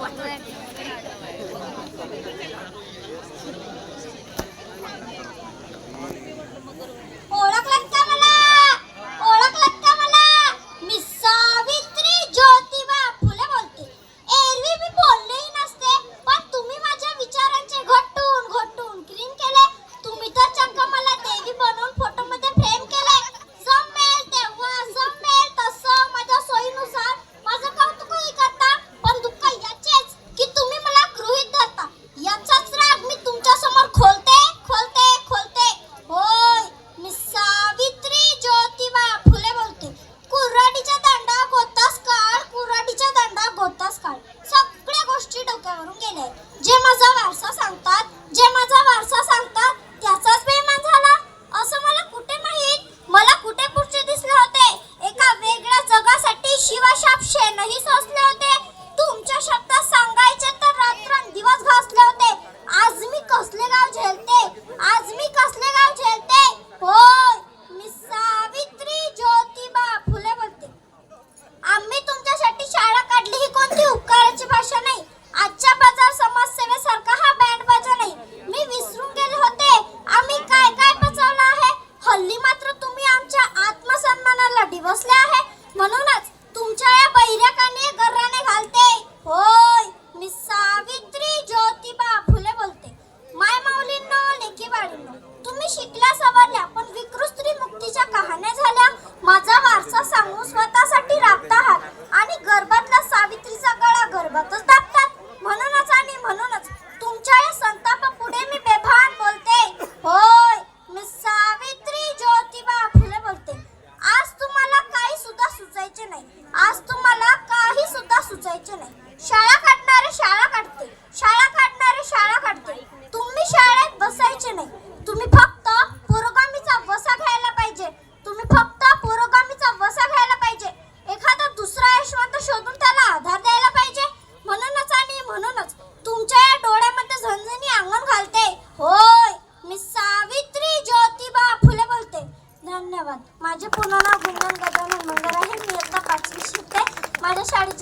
What? आमच्या आत्मसन्मानाला डिवसले आहे. म्हणूनच तुमच्या या बैरकाने गर्राने घालते. होय मी सावित्री ज्योतिबा फुले बोलते. माय माऊलींनो लेकी बाळींनो तुम्ही शिकल्या सवरल्या पण विकृत मुक्तीच्या कहाण्या झाल्या. माझा वारसा सांगून स्वतःसाठी राबत आहात आणि गर्भातला सावित्रीचा गळा गर्भातच दाबतात. म्हणूनच आणि म्हणूनच আজ माझे पूर्ण नाव गुंगन गजानन मंगर आहे. मी इयत्ता पाचवी शिकते माझ्या शाळेची